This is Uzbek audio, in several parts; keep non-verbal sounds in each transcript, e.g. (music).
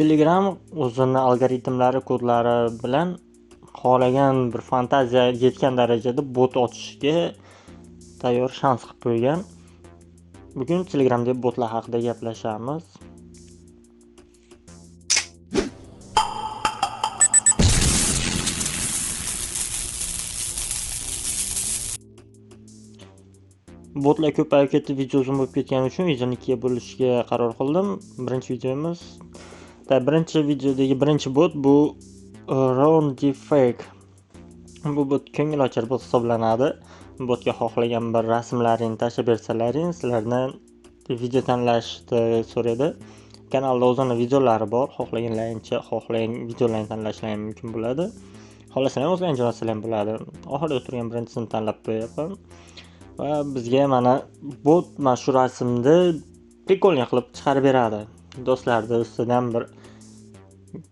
telegram o'zini algoritmlari kodlari bilan xohlagan bir fantaziya yetgan darajada bot ochishga tayyor shans qilib qo'ygan. Bugun telegramdagi botlar haqida gaplashamiz. Botlar ko'payib ketib video uzun bo'lib ketgani uchun videoni ikkiga bo'lishga qaror qildim. Birinchi videomiz birinchi videodagi birinchi bot bu e, ron defake bu bot ko'ngilochar bot hisoblanadi. Botga xohlagan bir rasmlaringni tashlab bersalaring sizlarni video tanlashni so'raydi. Kanalda o'zini videolari bor xohlaganlaringcha xohlagan videolarni tanlashlaring mumkin bo'ladi. Xohlasalar o'zgacha narsalar ham bo'ladi. Oxirida turgan birinchisini tanlab qo'yyapman va bizga mana bot mana shu rasmni прикольный qilib chiqarib beradi. Do'stlarni ustidan bir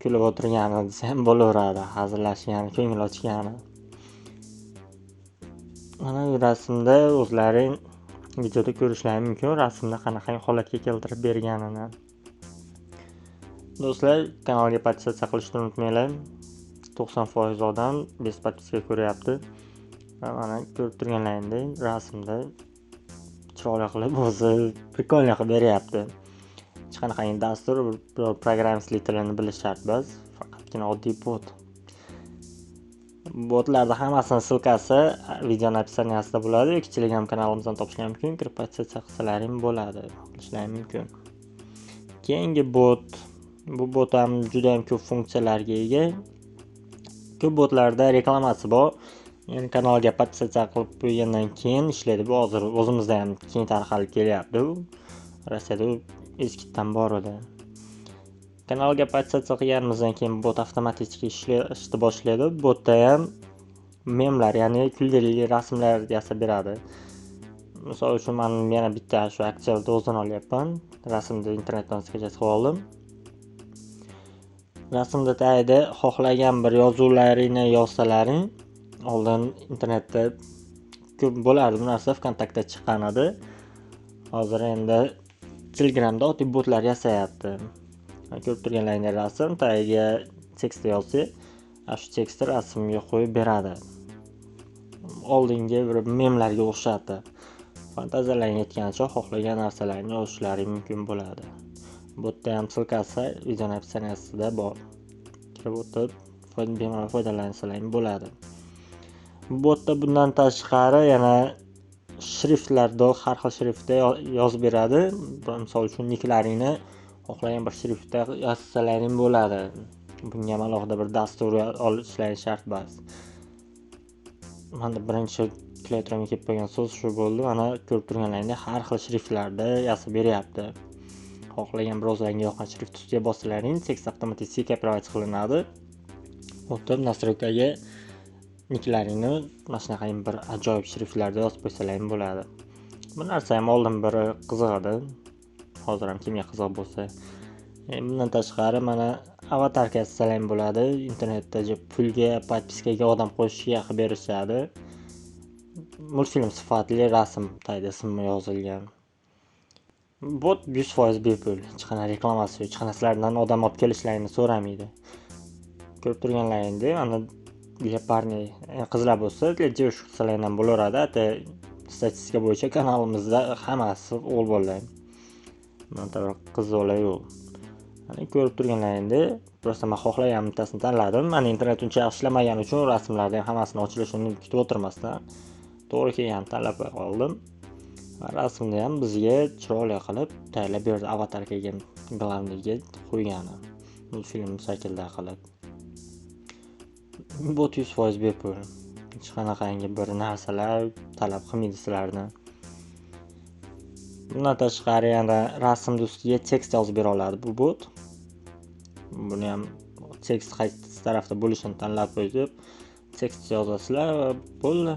kulib o'tirgani desa ham bo'laveradi hazillashgani ko'ngil ochgani mana bu rasmda o'zlaring videoda ko'rishlaring mumkin. Rasmni qanaqa holatga keltirib berganini. Do'stlar kanalga подписаться qilishni unutmanglar. To'qson foiz odam без подписка ko'ryapti. Va mana ko'rib turganlaringdek rasmda chiroyli qilib o'zi прикольно qilib beryapti. Hech qanaqangi dastur programmistlik tilini bilish shart emas faqatgina oddiy bot. Botlarni hammasini ссылкasi videoni описаниясida bo'ladi. Telegram kanalimizdan topishlaring mumkin kirib подписаться qilsalaring bo'ladi. Qilishlaring mumkin. Keyingi bot. Bu bot ham juda ham ko'p funksiyalarga ega. Ko'p botlarda reklamasi bor. Ya'ni kanalga подписаться qilib qo'ygandan keyin ishlaydi. Bu hozir o'zimizda ham keng tarqalib kelyapti. U rossiyada u bor edi. Kanalga подписаться qilganimizdan keyin bot avtomatik ishlashni boshlaydi botda ham memlar ya'ni kulgili rasmlar yasab beradi. Misol uchun man yana bitta shu aktyorni o'zini olyapman. Rasmni internetdan skajasi qilib oldim. Rasmni tagida xohlagan bir yozuvlaringni yozsalaring oldin internetda ko'p bo'lardi. Bu narsa vkontaktda chiqqan edi. Hozir endi telegramda oddiy botlar yasayapti ko'rib turganlaringdek rasm tagiga tekst yozsak shu tekstni rasmga qo'yib beradi. Oldingi bir memlarga o'xshatib fantaziyalanayotgancha xohlagan narsalarni yozishlaring mumkin bo'ladi. Botda ham ссылкасы videoni описаниясida bor. Kirib o'tib bemalol foydalansalaring bo'ladi. Botda bundan tashqari yana shriftlarda har xil shriftda yozib beradi. Misol uchun niklaringni xohlagan bir shriftda yozsalaring bo'ladi. Bunga ham alohida bir dastur olishlaring shart emas manda birinchi klaviaturamga kelib qolgan so'z shu bo'ldi. Mana ko'rib turganlaringdek har xil shriftlarda yasab beryapti. Xohlagan bir o'zlaringga yoqqan shrift ustiga bossalaring tekst avtomatik kopировать qilinadi. O'tib настройкаga niklaringni mana shunaqangi bir ajoyib shriftlarda yozib qo'ysalaring bo'ladi. Bu narsa ham oldin biri qiziq edi hozir ham kimga qiziq bo'lsa. E, bundan tashqari mana avatarka yasasalaring bo'ladi. Internetda pulga подпискаga odam qo'shishga qilib berishadi. Multfilm sifatli rasm tagida ismi yozilgan. Bot yuz foiz bepul. Hech qanaqa reklamasi yo'q hech qanaqa sizlardan odam olib kelishlaringni so'ramaydi. Ko'rib turganlaringdek ana для парней, qizlar bo'lsa для девушек qilsalaring ham bo'laveradi это statistika bo'yicha kanalimizda hammasi o'g'il bolalar mana bir qiz bolalar yo'q mana ko'rib turganlaringdek просто man xohlagan bittasini tanladim mana internet uncha yaxshi ishlamagani uchun rasmlarni ham hammasini ochilishini kutib o'tirmasdan to'g'ri kelganini tanlab qo'ya qoldim rasmni ham bizga chiroyli qilib tayyorlab berdi avatar kelgan главныйga qo'ygani multfilm shaklida qilib bot yuz foiz bepul. Hech qanaqangi bir narsalar talab qilmaydi sizlarni bundan tashqari yana rasmni ustiga tekst yozib bera oladi bu bot. Buni ham tekst qaysi tarafda bo'lishini tanlab qo'yib tekst yozasizlar va bo'ldi.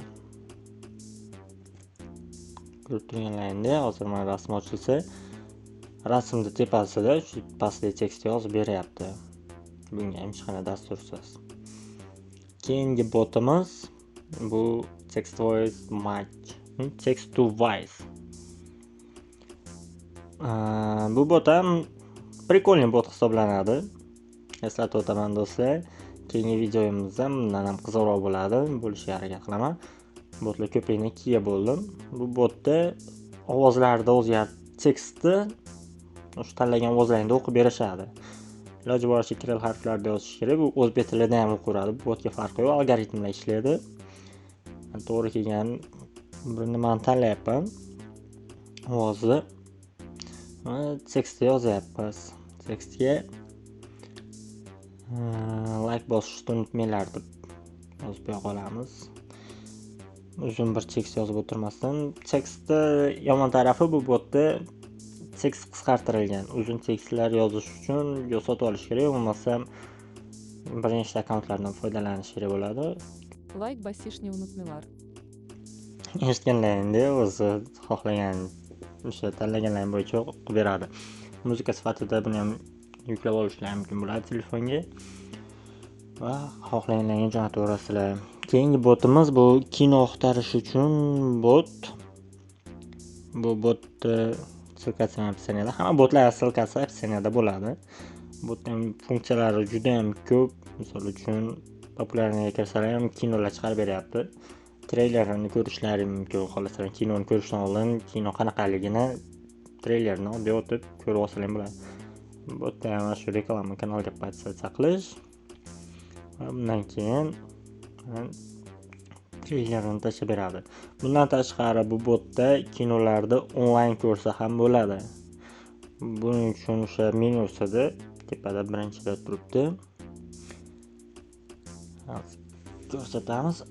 Ko'rib turganlaringdek hozir mana rasm ochilsa rasmni tepasida shu pastda tekst yozib beryapti. Bunga ham hech qanaqa dastursiz keyingi botimiz bu text voice match text to voice bu bot ham прикольный bot hisoblanadi eslatib o'taman do'stlar keyingi videomizda bundan ham qiziqroq bo'ladi bo'lishga harakat qilaman botlar ko'pligini ikkiga bo'ldim bu botda ovozlarni o'zgart tekstni o'sha tanlagan ovozlaringni o'qib berishadi iloji boricha kirill harflarda yozish kerak. Bu o'zbek tilida ham o'qiveradi bu botga farqi yo'q. Algoritmlar ishlaydi. To'g'ri kelgan. Bir nimani tanlayapman? Ovozni tekstni yozyapmiz. Tekstga layk bosishni unutmanglar deb yozib qo'ya qolamiz. Uzun bir tekst yozib o'tirmasdan. Tekstni yomon tarafi bu botda tekst qisqartirilgan. Uzun tekstlar yozish uchun sotib olish kerak bo'lmasam bir nechta akkauntlardan foydalanish kerak bo'ladi. Like basishni unutmanglar. (laughs) eshitganlaringda o'zi xohlagan o'sha tanlaganlaring bo'yicha o'qib beradi. Muzika sifatida buni ham yuklab olishlari mumkin bo'ladi telefonga. Va xohlaganlaringga jo'nataverasizlar keyingi botimiz bu kino axtarish uchun bot. Bu botni ссылкasi ham hamma botlar ссылкasi описаниеda bo'ladi. Botni funksiyalari juda yam ko'p. Misol uchun populyarniga kirsalar ham kinolar chiqarib beryapti. Treylerini ko'rishlari mumkin xohlasalar kinoni ko'rishdan oldin kino qanaqaligini treylerni oddiy o'tib ko'rib olsalar ham bo'ladi. Bu yerda ham mana shu reklama kanalga подписаться qilish va bundan keyin treylerini tashlab beradi. Bundan tashqari bu botda kinolarni onlayn ko'rsa ham bo'ladi. Buning uchun o'sha menyusida tepada birinchida turibdi. Ko'rsatamiz. (clears throat)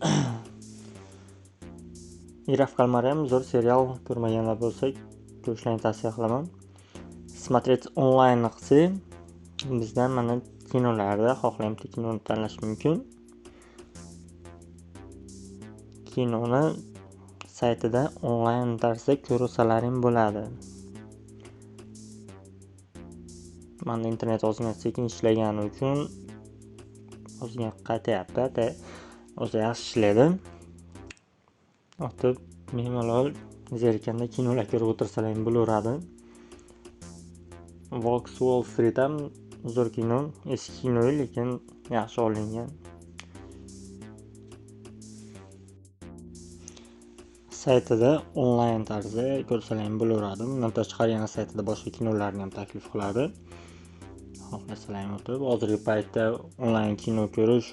Ирав Калмарем zo'r serial ko'rmaganlar bo'lsa ko'rishlarini tavsiya qilaman. Смотреть onlayn qilsa bizdan mana kinolarda xohlagan kinoni tanlash mumkin. Kinoni saytida onlayn tarzda ko'rsalaring bo'ladi. Manda internet ozgina sekin ishlagani uchun ozgina qaytyapti o'zi yaxshi ishlaydi. Otib bemalol zerikanda kinolar ko'rib o'tirsalar ham bo'laveradi. Vox wall street ham zo'r kino eski kino lekin yaxshi olingan. Saytida onlayn tarzda ko'rsalar ham bo'laveradi. Bundan tashqari yana saytida boshqa kinolarni ham taklif qiladi. Xohlasalar ham o'tib. Hozirgi paytda onlayn kino ko'rish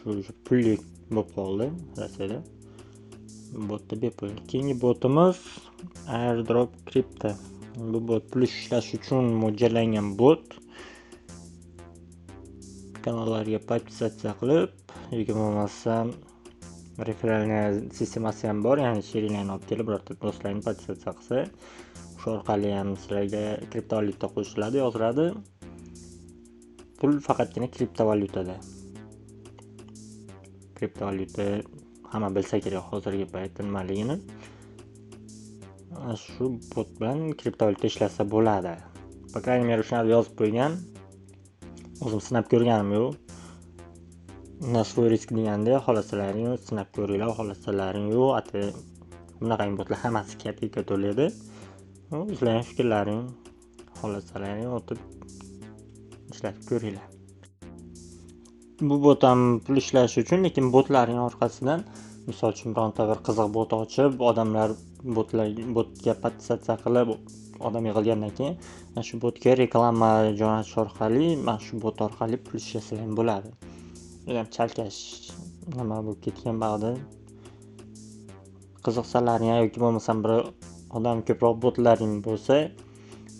pulli bo'lib qoldi rossiyada. Botda bepul. Keyingi botimiz airdrop crypto. Bu bot pul ishlash uchun mo'ljallangan bot. Kanallarga подписаться qilib yoki bo'lmasam referalniya sistemasi ham bor ya'ni sheringlarni olib kelib birorta do'stlarni подписаться qilsa o'sha orqali ham sizlarga kriptovalyuta qo'shiladi yoziladi. Pul faqatgina kriptovalyutada. Kriptovalyuta hamma bilsa kerak hozirgi paytda nimaligini. Shu bot bilan kriptovalyuta ishlasa bo'ladi. По крайней мере shunaqa yozib qo'ygan. O'zim sinab ko'rganim yo'q на risk deganda xolasalaring sinab ko'ringlar xolasalaring yo'q ati bunaqangi botlar hammasi kapika to'laydi o'zlaring fikrlaring xolasalaring o'tib ishlatib ko'ringlar. Bu bot ham pul ishlashi uchun lekin botlarning orqasidan misol uchun bironta bir qiziq bot ochib odamlar botlar botga подписаться qilib odam yig'ilgandan keyin mana shu botga reklama jo'natish orqali mana shu bot orqali pul ishlasa ham bo'ladi. Judayam chalkash nima bo'lib ketgan bag'da qiziqsalaring yoki bo'lmasam bir odam ko'proq botlaring bo'lsa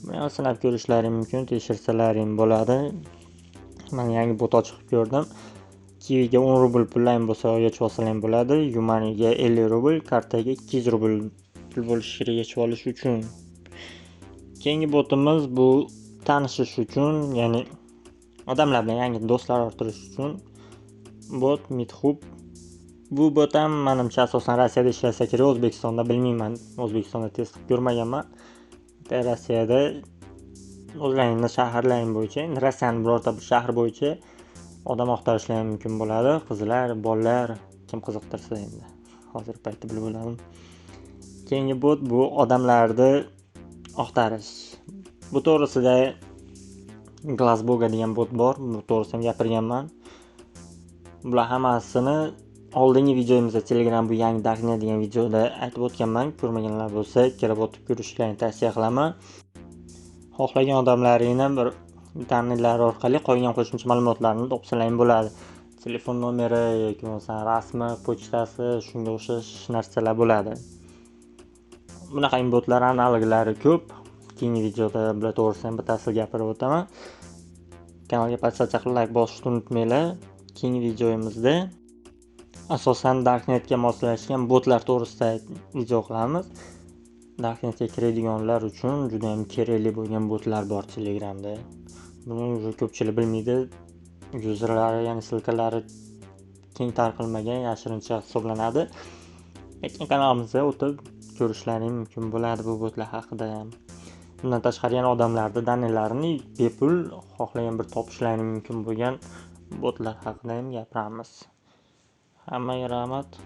buni sinab ko'rishlaring mumkin tekshirsalaring bo'ladi. Man yangi bot ochib ko'rdim. Kiviga o'n rubl pullang bo'lsa yechib olsalar ham bo'ladi. Yumaniga ellik rubl kartaga ikki yuz rubl pul bo'lishi kerak yechib olish uchun. Keyingi botimiz bu tanishish uchun ya'ni odamlar bilan yangi do'stlar orttirish uchun bot midhub bu bot ham manimcha asosan rossiyada ishlasa kerak o'zbekistonda bilmayman. O'zbekistonda test qilib ko'rmaganman. Rossiyada o'zlaringni shaharlaring bo'yicha endi rossiyani birorta bir shahri bo'yicha odam oqtarishlar mumkin bo'ladi. Qizlar bolalar kim qiziqtirsa endi. Hozirgi paytda bilib olaman. Keyingi bot bu odamlarni oqtarish. Bu to'g'risida glasboga degan bot bor. Bu to'g'risida ham gapirganman. Bular hammasini oldingi videomizda telegram bu yangi darknet degan videoda aytib o'tganman. Ko'rmaganlar bo'lsa kirib o'tib ko'rishlarini tavsiya qilaman. Xohlagan odamlaringni bir internetlar orqali qolgan qo'shimcha ma'lumotlarni topsalaring bo'ladi. Telefon nomeri yoki bo'lmasam rasmi pochtasi shunga o'xshash narsalar bo'ladi. Bunaqa botlar analoglari ko'p. Keyingi videoda bular to'g'risida ham batafsil gapirib o'taman. Kanalga podpisatsiya qilib layk bosishni unutmanglar. Keyingi videomizda asosan darknetga moslashgan botlar to'g'risida video qilamiz. Darknetga kiradiganlar uchun juda yam kerakli bo'lgan botlar bor telegramda. Buni уже ko'pchilik bilmaydi. Yuzerlari ya'ni ssilkalari keng tarqalmagan yashirincha hisoblanadi. Lekin kanalimizga o'tib ko'rishlaring mumkin bo'ladi bu botlar haqida. Ham bundan tashqari yana odamlarni danelarini bepul xohlagan bir topishlaring mumkin bo'lgan botlar haqida ham gapiramiz. Hammaga rahmat.